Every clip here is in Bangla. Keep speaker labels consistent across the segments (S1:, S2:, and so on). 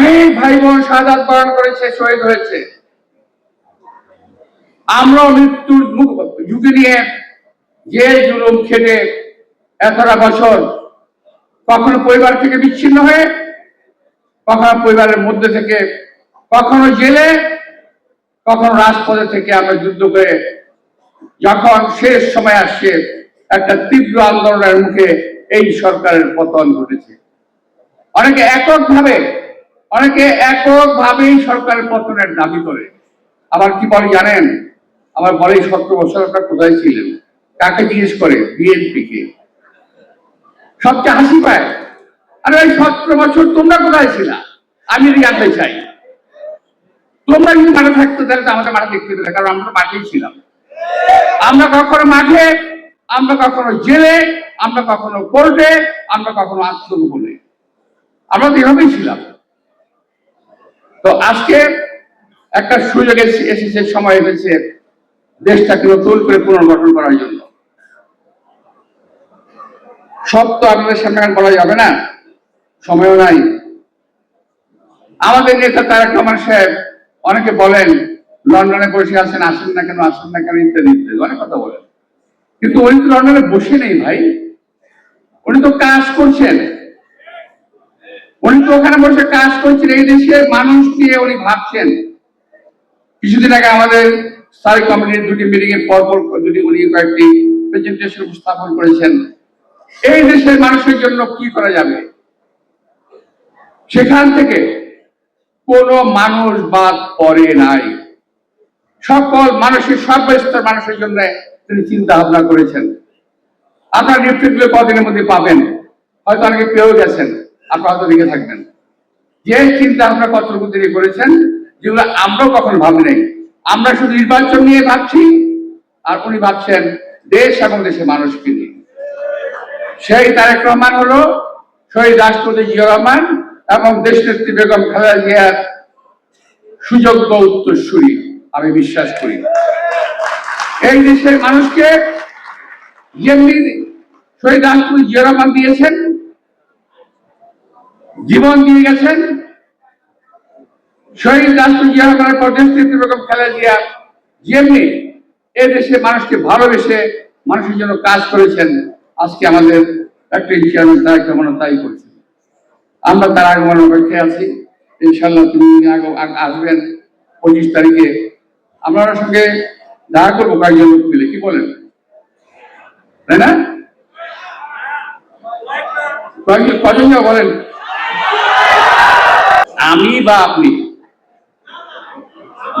S1: অনেক ভাই বোন শাহাদ বরণ করেছে, শহীদ হয়েছে। আমরাও মৃত্যুর মুখ ঝুঁকি নিয়ে যে জুলুম খেটে এতটা বছর কখনো পরিবার থেকে বিচ্ছিন্ন হয়ে, কখনো পরিবারের মধ্যে থেকে, কখনো জেলে, কখনো রাজপথে থেকে আমরা যুদ্ধ করে যখন শেষ সময় আসছে একটা তীব্র আন্দোলনের মুখে এই সরকারের পতন ঘটেছে। অনেকে এককভাবে অনেকে এককভাবেই সরকারের পতনের দাবি করে। আবার কি বলে জানেন? আবার বলে সতেরো বছর আপনার কোথায় ছিলেন? কাকে জিজ্ঞেস করে? বিএনপি কে সবচেয়ে হাসি পায়, আরে ওই সতেরো বছর তোমরা কোথায় ছিলা? আমি জানতে চাই। তোমরা যদি মাঠে থাকতো, তাহলে তো মাঠে দেখতে পেলে, কারণ আমরা মাঠেই ছিলাম। আমরা কখনো মাঠে, আমরা কখনো জেলে, আমরা কখনো কোর্টে, আমরা কখনো আত্মগোপনে। আমরা তো এভাবেই ছিলাম। তো আজকে একটা সুযোগ এসে- এসেছে, সময় এসেছে দেশটাকে নতুন করে পুনর্গঠন করার জন্য। সব তো আপনাদের সামনে বলা যাবে না, সময়ও নাই। আমাদের নেতা তারেক রহমান সাহেব, অনেকে বলেন, লন্ডনে বসে আছেন, আসেন না কেন, আসেন না কেন, ইত্যাদি ইত্যাদি, অনেক কথা বলেন। কিন্তু উনি তো লন্ডনে বসে নেই ভাই। উনি তো কাজ করছেন। উনি তো ওখানে বসে কাজ করছেন এই দেশের মানুষ নিয়ে উনি ভাবছেন। কিছুদিন আগে আমাদের স্থায়ী কমিটির দুটি মিটিং এর পর পর দুটি উনি কয়েকটি প্রেজেন্টেশন উপস্থাপন করেছেন, এই দেশের মানুষের জন্য কি করা যাবে? সেখান থেকে কোনো মানুষ বাদ পড়ে নাই। সকল মানুষের, সর্বস্তর মানুষের জন্য তিনি চিন্তা ভাবনা করেছেন। আপনার নেতৃত্ব কদিনের মধ্যে পাবেন? হয়তো অনেকে পেয়েও গেছেন। আপনারা হয়তো দেখে থাকবেন। যে চিন্তা ভাবনা কতটুকু তিনি করেছেন, যেগুলো আমরাও কখনো ভাবি নাই। আমরা শুধু নির্বাচন নিয়ে ভাবছি, আর উনি ভাবছেন দেশ এবং দেশের মানুষকে নিয়ে। সেই তারেক রহমান হলো শহীদ রাষ্ট্রপতি জিয়া রহমান এবং দেশনেত্রী বেগম খালেদা জিয়ার সুযোগ্য উত্তরসূরি, আমি বিশ্বাস করি। এই দেশের মানুষকে যেমনি শহীদ রাষ্ট্রপতি জিয়া রহমান দিয়েছেন জীবন দিয়ে গেছেন। শহীদ রাষ্ট্রপতি জিয়া রহমানের পর দেশনেত্রী বেগম খালেদা জিয়া যেমনি এ দেশের মানুষকে ভালোবেসে মানুষের জন্য কাজ করেছেন, আজকে আমাদের একটা রহমান তাই করছেন। আমরা তার আগমন অপেক্ষায় আছি। ইনশাল্লাহ তিনি আগ- আগ- আসবেন পঁচিশ তারিখে। আমরা সঙ্গে দেখা করব কয়েকজন মিলে। কি বলেন? তাই না? কয়েকজন কজন বলেন? আমি বা আপনি?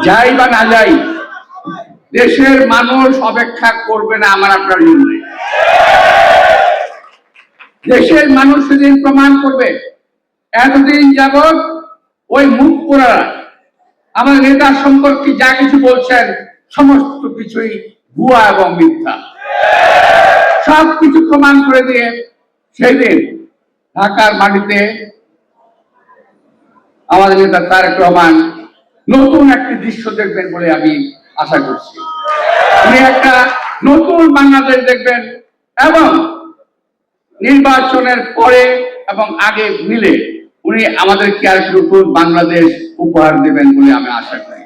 S1: যাই বা না যাই, দেশের মানুষ অপেক্ষা করবে না আমার আপনার জন্য। দেশের মানুষ সেদিন প্রমাণ করবে, এতদিন যাবৎ ওই মুখ পোড়ারা আমার নেতা সম্পর্কে যা কিছু বলছেন, সমস্ত কিছুই ভুয়া এবং মিথ্যা। সব কিছু প্রমাণ করে দিয়ে সেদিন ঢাকার মাটিতে আমাদের নেতা তারেক রহমান নতুন একটি দৃশ্য দেখবেন বলে আমি আশা করছি। উনি একটা নতুন বাংলাদেশ দেখবেন এবং নির্বাচনের পরে এবং আগে মিলে উনি আমাদেরকে আর নতুন বাংলাদেশ উপহার দেবেন বলে আমি আশা করি।